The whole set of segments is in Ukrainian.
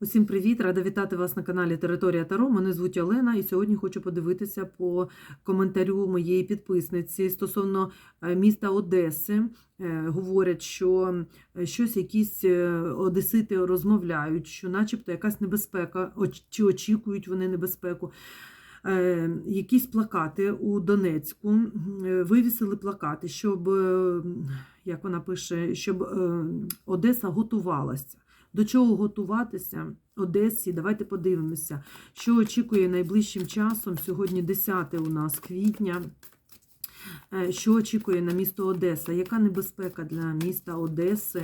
Усім привіт! Рада вітати вас на каналі Територія Таро. Мене звуть Олена, і сьогодні хочу подивитися по коментарю моєї підписниці стосовно е, міста Одеси. Е, Говорять, що е, щось якісь одесити розмовляють, що, начебто, якась небезпека, чи очікують вони небезпеку. Якісь плакати у Донецьку вивісили плакати, щоб, як вона пише, щоб Одеса готувалася. До чого готуватися Одесі? Давайте подивимося, що очікує найближчим часом. Сьогодні 10 у нас квітня. Е, Що очікує на місто Одеса? Яка небезпека для міста Одеси?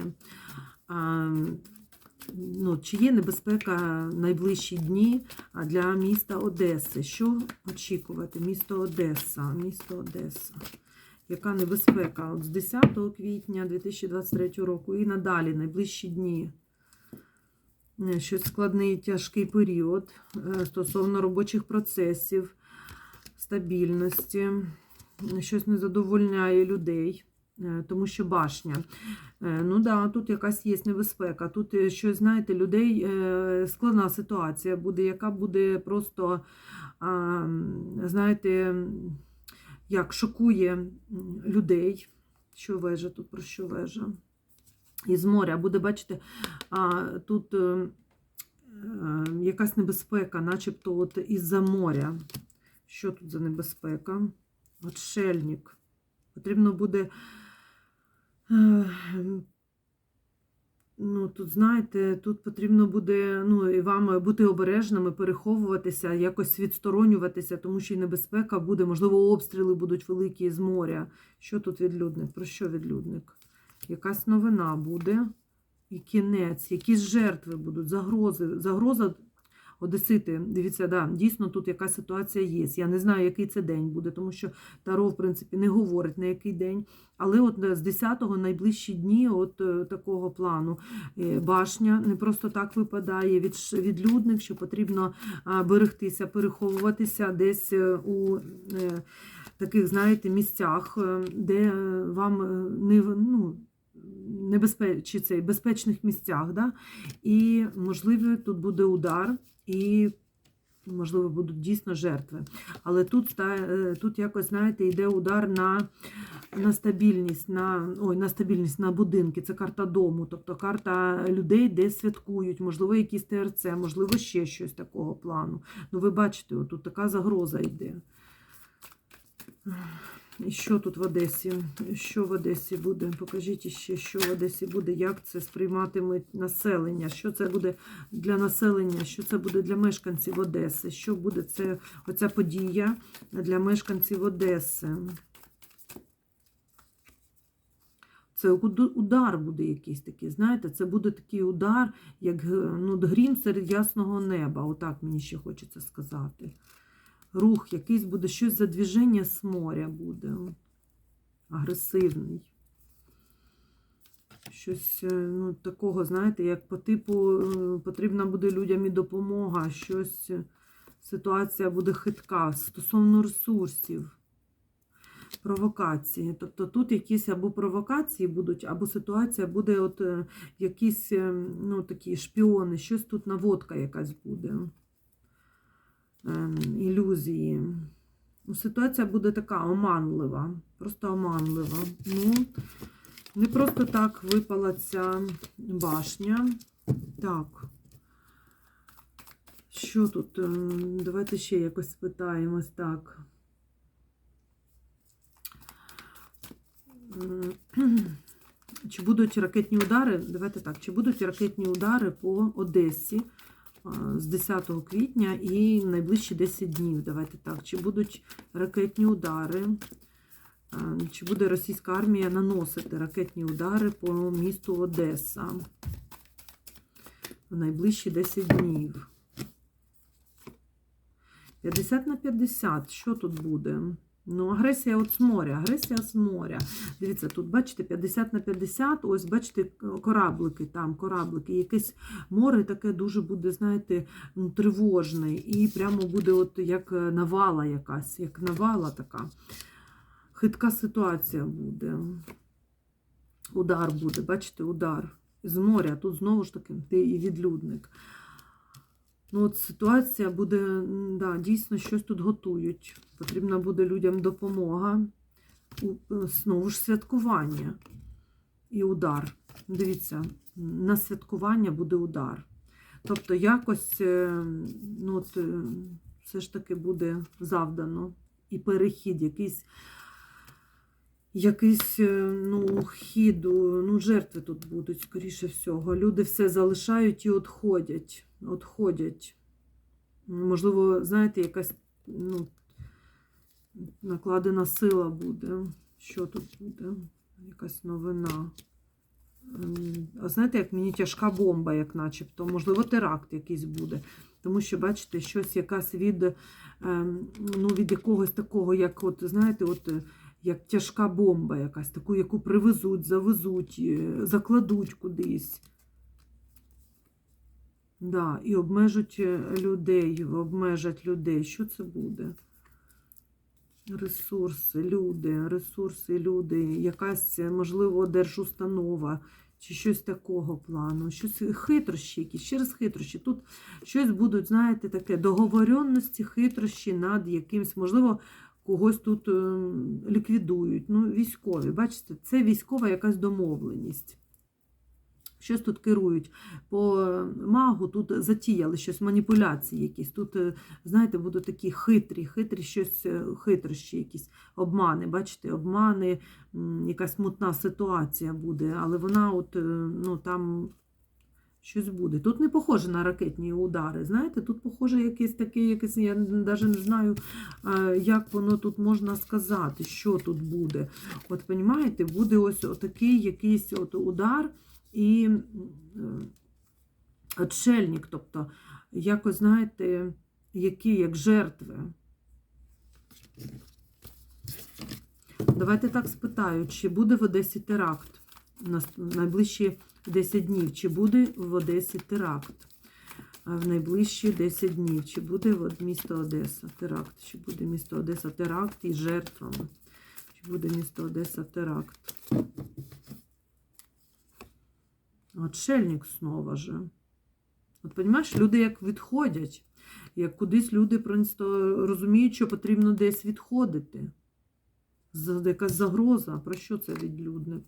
Ну, чи є небезпека найближчі дні для міста Одеси? Що очікувати? Місто Одеса, місто Одеса. Яка небезпека? От з 10 квітня 2023 року і надалі, найближчі дні. Е, Щось складний тяжкий період е, стосовно робочих процесів, стабільності, щось не задовольняє людей, е, тому що башня. Ну да, тут якась є небезпека. Тут щось, знаєте, людей складна ситуація буде, яка буде просто, знаєте, як шокує людей. Що вежа тут про що вежа? Із моря буде, бачите, тут е, е, якась небезпека, начебто от із-за моря. Що тут за небезпека? Отшельник. Потрібно буде. е, Ну, тут, знаєте, тут потрібно буде ну, і вам бути обережними, переховуватися, якось відсторонюватися, тому що і небезпека буде, можливо, обстріли будуть великі з моря. Що тут відлюдник? Про що відлюдник? Якась новина буде, і кінець, якісь жертви будуть, загрози. Загроза Одесити, дивіться, да, дійсно тут якась ситуація є. Я не знаю, який це день буде, тому що Таро, в принципі, не говорить на який день. Але от е, з 10-го найближчі дні от е, такого плану е, башня не просто так випадає від, відлюдник, що потрібно берегтися, переховуватися десь у таких, знаєте, місцях, де вам не ну, небезпеч... цей, безпечних місцях. Да? І, можливо, тут буде удар, і, можливо, будуть дійсно жертви. Але тут, е, тут якось, знаєте, йде удар на, на стабільність, на, ой, на стабільність, на будинки. Це карта дому, тобто карта людей, де святкують, можливо, якісь ТРЦ, можливо, ще щось такого плану. Ну, ви бачите, тут така загроза йде. І що тут в Одесі? Що в Одесі буде? Покажіть ще, що в Одесі буде, як це сприйматиме населення, що це буде для населення, що це буде для мешканців Одеси, що буде це, оця подія для мешканців Одеси. Це удар буде якийсь такий, знаєте, це буде такий удар, як ну, грім серед ясного неба. Отак мені ще хочеться сказати рух, якийсь буде щось за движення з моря буде. Агресивний. Щось е, ну, такого, знаєте, як по типу е, потрібна буде людям і допомога, щось е, ситуація буде хитка стосовно ресурсів, провокації. Тобто тут якісь або провокації будуть, або ситуація буде от якісь ну, такі шпіони, щось тут наводка якась буде ілюзії. Ну, Ситуація буде така оманлива, просто оманлива. Ну, не просто так випала ця башня. Так. Що тут? Ем, Давайте ще якось спитаємось. Так. Ем, Чи будуть ракетні удари? Давайте так, чи будуть ракетні удари по Одесі? З 10 квітня і найближчі 10 днів. Давайте так. Чи будуть ракетні удари? Чи буде російська армія наносити ракетні удари по місту Одеса в найближчі 10 днів? 50 на 50. Що тут буде? Ну, агресія от з моря, агресія з моря. Дивіться, тут, бачите, 50 на 50, ось, бачите, кораблики там, кораблики, якесь море таке дуже буде, знаєте, тривожне. І прямо буде от як навала якась, як навала така. Хитка ситуація буде. Удар буде, бачите, удар з моря. Тут знову ж таки ти і відлюдник. Ну, от ситуація буде, да, дійсно, щось тут готують. Потрібна буде людям допомога. Е, Знову ж святкування і удар. Дивіться, на святкування буде удар. Тобто якось е, ну, от, е, все ж таки буде завдано і перехід, якийсь, якийсь е, ну, хід, ну, жертви тут будуть, скоріше всього. Люди все залишають і відходять. Отходять. Можливо, знаєте, якась ну, накладена сила буде. Що тут буде? Якась новина. Ем, А знаєте, як мені тяжка бомба, як начебто, можливо, теракт якийсь буде. Тому що, бачите, щось якась від, ем, ну, від якогось такого, як, от, знаєте, от, як тяжка бомба якась, таку, яку привезуть, завезуть, е, закладуть кудись. Да, і обмежуть е, людей, обмежать людей. Що це буде? Ресурси, люди, ресурси, люди, якась, е, можливо, держустанова чи щось такого плану, щось хитрощі, якісь через хитрощі. Тут щось будуть, знаєте, таке договоренності, хитрощі над якимсь, можливо, когось тут е, ліквідують. Ну, військові, бачите, це військова якась домовленість. Щось тут керують. По магу тут затіяли щось, маніпуляції якісь. Тут, е, знаєте, будуть такі хитрі, хитрі щось, е, хитрощі якісь, обмани. Бачите, обмани, якась мутна ситуація буде, але вона от, ну, там щось буде. Тут не похоже на ракетні удари. Знаєте, тут похоже якесь таке, якесь, я навіть не знаю, е, як воно тут можна сказати, що тут буде. От, розумієте, буде ось отакий якийсь от удар і е, отшельник, тобто, якось, знаєте, які як жертви. Давайте так спитаю, чи буде в Одесі теракт на найближчі 10 днів, чи буде в Одесі теракт в найближчі 10 днів, чи буде в місто Одеса теракт, чи буде місто Одеса теракт і жертвами, чи буде місто Одеса теракт. Отшельник знову же. От розумієш, люди як відходять, як кудись люди просто розуміють, що потрібно десь відходити. Якась загроза. Про що це відлюдник?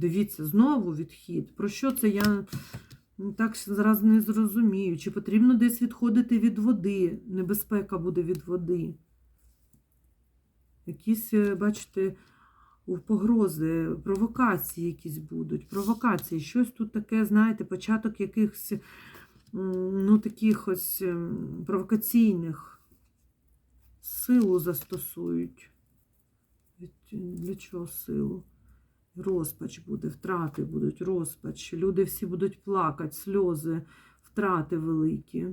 Дивіться, знову відхід. Про що це я так зараз не зрозумію. Чи потрібно десь відходити від води? Небезпека буде від води. Якісь, е, бачите, погрози, провокації якісь будуть. Провокації. Щось тут таке, знаєте, початок якихось ну, таких ось ем, провокаційних силу застосують. Для чого силу? Розпач буде, втрати будуть, розпач. Люди всі будуть плакати, сльози, втрати великі.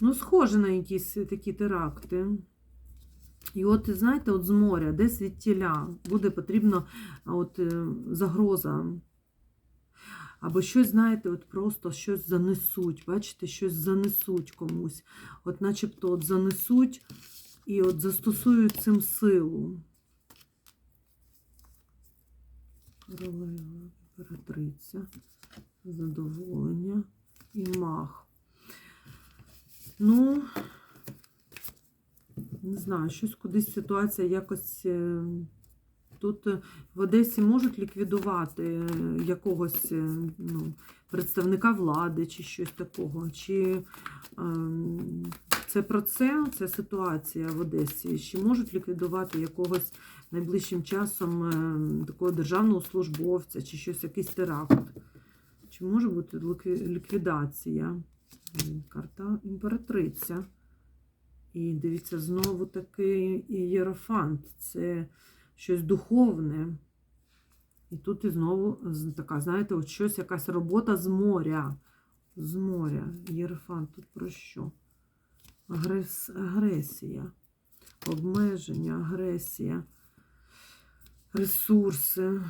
Ну, схоже на якісь такі теракти. І от, знаєте, от з моря, десь від тіля буде потрібно от, е, загроза. Або щось, знаєте, от просто щось занесуть. Бачите, щось занесуть комусь. От начебто от занесуть і от застосують цим силу. Королева, імператриця, задоволення і мах. Ну, не знаю, щось кудись ситуація якось. е, Тут е, в Одесі можуть ліквідувати е, якогось ну, представника влади чи щось такого. Чи ем, це про це, це ситуація в Одесі. Чи можуть ліквідувати якогось найближчим часом е, такого державного службовця, чи щось, якийсь теракт? Чи може бути ліквідація? Карта імператриця. І дивіться, знову такий ієрофант. Це щось духовне. І тут і знову така, знаєте, от щось, якась робота з моря. З моря. Єрофант тут про що? Агрес... Агресія, обмеження, агресія, ресурси.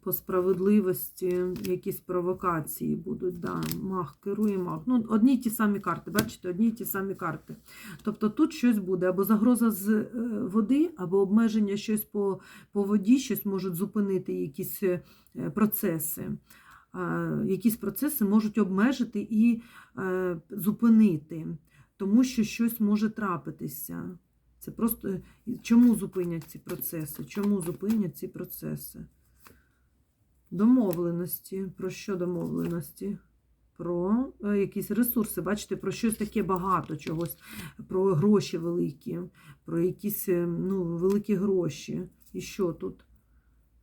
По справедливості якісь провокації будуть. Да, мах, керує мах. Ну, одні ті самі карти, бачите, одні ті самі карти. Тобто тут щось буде, або загроза з е, води, або обмеження щось по, по воді, щось можуть зупинити якісь е, процеси. Якісь процеси можуть обмежити і е, зупинити, тому що щось може трапитися. Це просто чому зупинять ці процеси? Чому зупинять ці процеси? Домовленості. Про що домовленості? Про е, якісь ресурси. Бачите, про щось таке багато чогось, про гроші великі, про якісь е, ну, великі гроші. І що тут?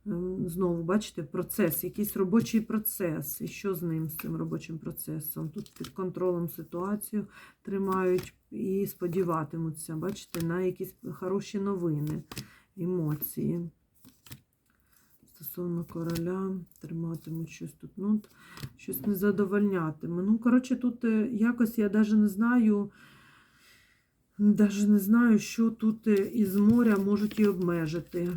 Знову, бачите, процес, якийсь робочий процес. І що з ним, з цим робочим процесом? Тут під контролем ситуацію тримають і сподіватимуться, бачите, на якісь хороші новини, емоції. Стосовно короля, триматимуть щось тут, ну, щось не задовольнятиме. Ну, коротше, тут е, якось я навіть не знаю, навіть не знаю, що тут е, із моря можуть і обмежити.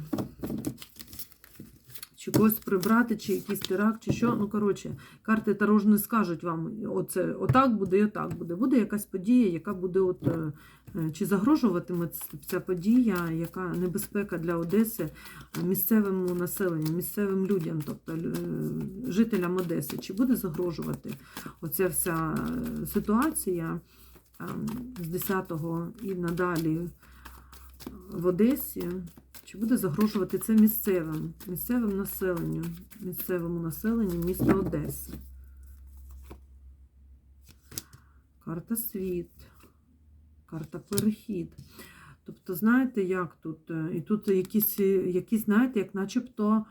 Чи когось прибрати, чи якийсь теракт, чи що. Ну, коротше, карти Таро не скажуть вам, оце, отак буде і отак буде. Буде якась подія, яка буде, от, е, е, чи загрожуватиме ця подія, яка небезпека для Одеси е, місцевому населенню, місцевим людям, тобто жителям Одеси, чи буде загрожувати оця вся ситуація е, з 10-го і надалі в Одесі. Чи буде загрожувати це місцевим, місцевим населенню, місцевому населенню міста Одеси? Карта світ, карта перехід. Тобто, знаєте, як тут? Е, І тут якісь, якісь знаєте, як начебто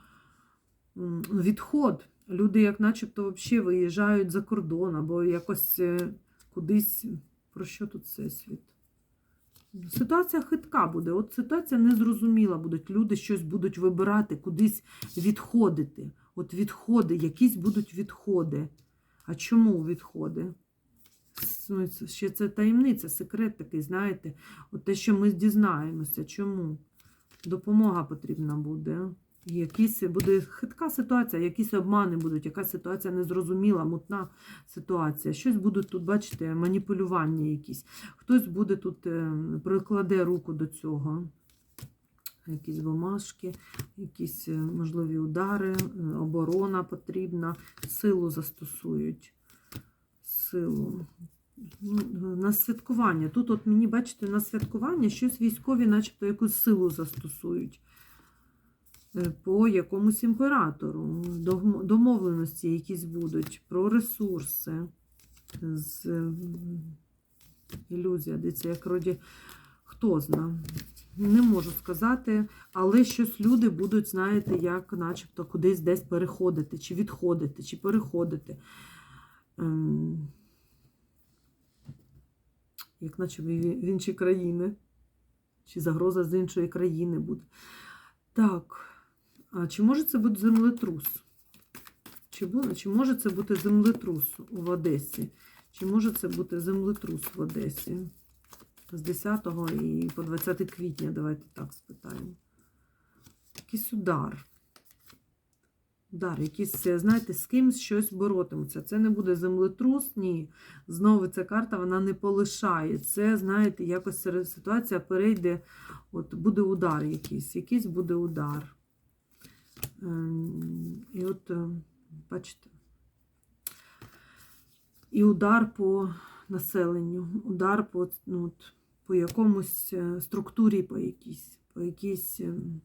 відход. Люди, як начебто, взагалі виїжджають за кордон або якось е, кудись. Про що тут всесвіт? Ситуація хитка буде. От ситуація незрозуміла буде. Люди щось будуть вибирати, кудись відходити. От відходи, якісь будуть відходи. А чому відходи? Ну, ще це таємниця, секрет такий, знаєте. От те, що ми дізнаємося. Чому? Допомога потрібна буде. Якісь буде хитка ситуація, якісь обмани будуть, якась ситуація незрозуміла, мутна ситуація. Щось будуть тут, бачите, маніпулювання якісь. Хтось буде тут, е, прикладе руку до цього. Якісь бумажки, якісь е, можливі удари, е, оборона потрібна, силу застосують. Силу. Ну, На святкування. Тут, от мені, бачите, на святкування щось військові, начебто якусь силу застосують по якомусь імператору. Домовленості якісь будуть про ресурси. З... е, Ілюзія, дивіться, як роді хто зна. Не можу сказати, але щось люди будуть, знаєте, як начебто кудись десь переходити, чи відходити, чи переходити. Ем, Як наче в інші країни, чи загроза з іншої країни буде. Так, а чи може це бути землетрус? Чи, чи може це бути землетрус в Одесі? Чи може це бути землетрус в Одесі? З 10 і по 20 квітня, давайте так спитаємо. Якийсь удар. Удар, якийсь, знаєте, з кимось щось боротимуться. Це не буде землетрус, ні. Знову ця карта вона не полишає. Це, знаєте, якось ситуація перейде, от буде удар якийсь, якийсь буде удар. Ем, І от, е, бачите, і удар по населенню, удар по, ну, от, по якомусь е, структурі, по якійсь, по якійсь, ем,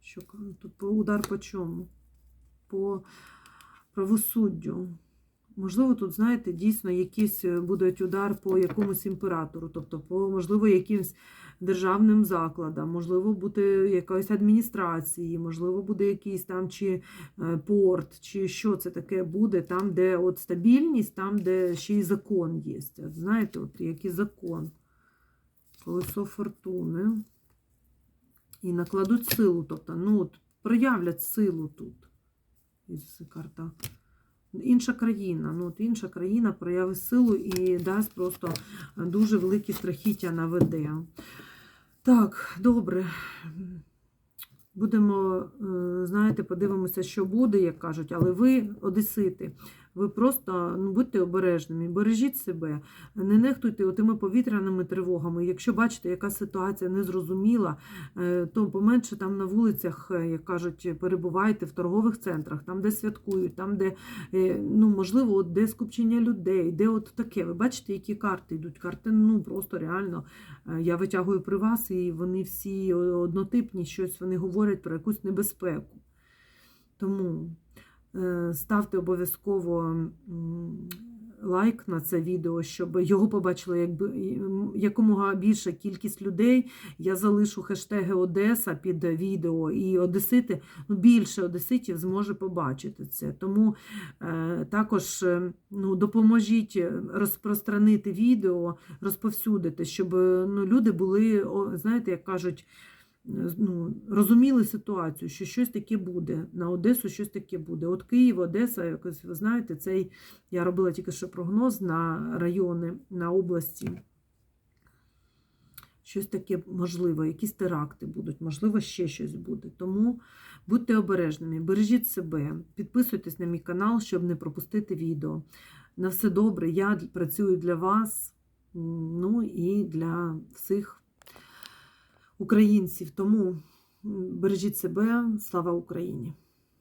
що тут по удар по чому? По правосуддю. Можливо, тут, знаєте, дійсно якийсь е, буде удар по якомусь імператору, тобто, по, можливо, якимсь державним закладам, можливо, буде якоїсь адміністрації, можливо, буде якийсь там чи е, порт, чи що це таке буде, там, де от стабільність, там, де ще й закон є. Знаєте, от який закон. Колесо фортуни. І накладуть силу, тобто, ну, от, проявлять силу тут. Із карта. Інша країна, ну от інша країна проявить силу і дасть просто дуже великі страхіття наведе. Так, добре. Будемо, е, знаєте, подивимося, що буде, як кажуть, але ви, одесити, Ви просто ну, будьте обережними, бережіть себе, не нехтуйте тими повітряними тривогами. Якщо бачите, яка ситуація незрозуміла, е, то поменше там на вулицях, е, як кажуть, перебувайте в торгових центрах, там, де святкують, там, де е, ну, можливо, от де скупчення людей, де от таке. Ви бачите, які карти йдуть. Карти ну просто реально. Я витягую при вас, і вони всі однотипні, щось вони говорять про якусь небезпеку. Тому ставте обов'язково лайк на це відео, щоб його побачила якби якомога більша кількість людей. Я залишу хештеги Одеса під відео, і Одесити, ну більше одеситів зможе побачити це. Тому е, також е, ну, допоможіть розпространити відео, розповсюдити, щоб е, ну, люди були, знаєте, як кажуть, е, ну, розуміли ситуацію, що щось таке буде. На Одесу щось таке буде. От Київ, Одеса, якось ви знаєте, цей я робила тільки що прогноз на райони, на області. Щось таке можливо, якісь теракти будуть, можливо, ще щось буде. Тому будьте обережними, бережіть себе, підписуйтесь на мій канал, щоб не пропустити відео. На все добре, я працюю для вас, ну і для всіх українців. Тому бережіть себе, слава Україні!